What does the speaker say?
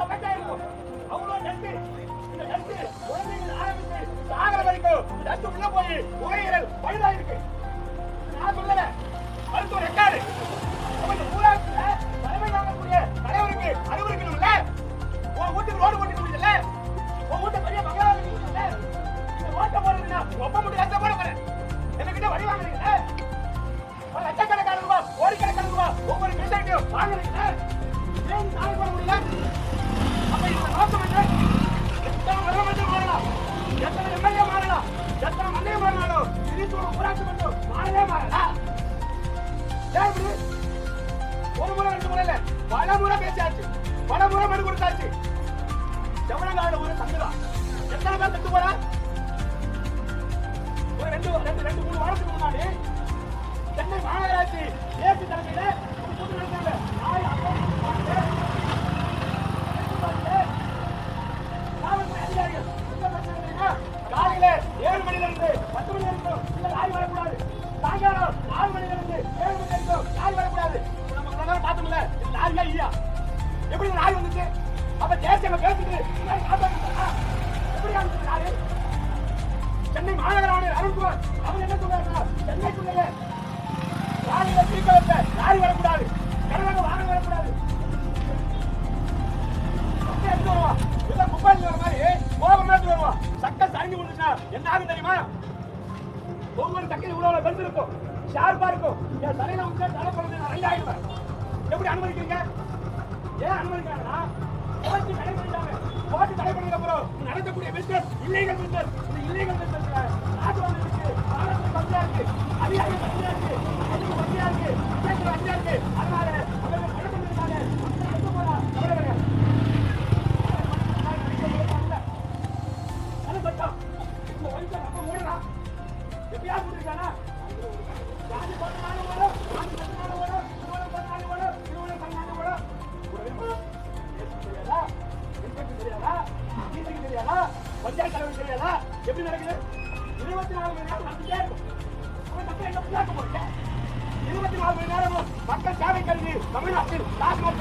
பச்சை இருக்கும் அவ்வளோ இந்த டஸ்ட் குழந்தைகள் ஆரம்பித்து சாகர வரைக்கும் டஸ்ட் உள்ள போய் நுரையீரல் பழுதா இருக்கு நான் சொல்லல மருத்துவ ரெக்கார்டு அவங்க ஊராட்சியில தலைமை வாங்கக்கூடிய தலைவருக்கு அறிவுறுக்கணும்ல உன் வீட்டுக்கு ரோடு போட்டு முடியல உன் வீட்டு பெரிய பங்களா இருக்குல்ல இந்த ஓட்ட போடுறதுன்னா ஒப்ப முடியும் லட்சம் போட போறேன் என்கிட்ட வழி வாங்குறீங்கல்ல ஒரு லட்சக்கணக்கான ரூபாய் கோடிக்கணக்கான ரூபாய் ஒவ்வொரு கிருஷ்ணகிட்டையும் வாங்குறீங்கல்ல ஒரு முறை ரெண்டு முறை இல்ல. பல முறை பேசியாச்சு. பல முறை மனு கொடுத்தாச்சு. செவனங்காடு ஒரு சங்கடம் எத்தனை பேர் செத்து போறா ஒரு ரெண்டு ரெண்டு ரெண்டு மூணு வாரம் சென்னை மாநகர ஆணையர் அருண்குமார் அவர் என்ன சொல்றாருன்னா சென்னைக்குள்ளே லாரியில தீக்க லாரி வரக்கூடாது கடலாக வாகனம் வரக்கூடாது எடுத்து வருவான். ஏதோ வர மாதிரி கோபம் எடுத்து வருவான். சட்டை சரிஞ்சு விழுந்துச்சுன்னா என்ன ஆகும் தெரியுமா? ஒவ்வொரு சக்கையும் இவ்வளவு பெருசு இருக்கும். ஷார்ப்பா இருக்கும். என் தலையில வந்து தலை பிறந்து நான் ரெண்டாயிடுவேன். எப்படி அனுமதிக்கிறீங்க? இருக்கக்கூடிய நடத்தக்கூடிய இல்லைகள் illegal இந்த இல்லைகள் businessல நாட்டு வந்து இருக்கு. காலத்துல கம்மியா இருக்கு. அதிகாரிகள் கம்மியா இருக்கு. அதுக்கு கம்மியா இருக்கு. கேட்கிற கம்மியா இருக்கு. அதனால அவர்கள் சட்டம். இந்த நம்ம மூடலாம். எப்பயாவது பஞ்சாயத்து எப்படி நடக்குது? இருபத்தி நாலு மணி நேரம் நடந்துட்டே இருக்கும். இருபத்தி நாலு மணி நேரமும் மக்கள் சேவை கல்வி தமிழ்நாட்டில் டாஸ்மாக்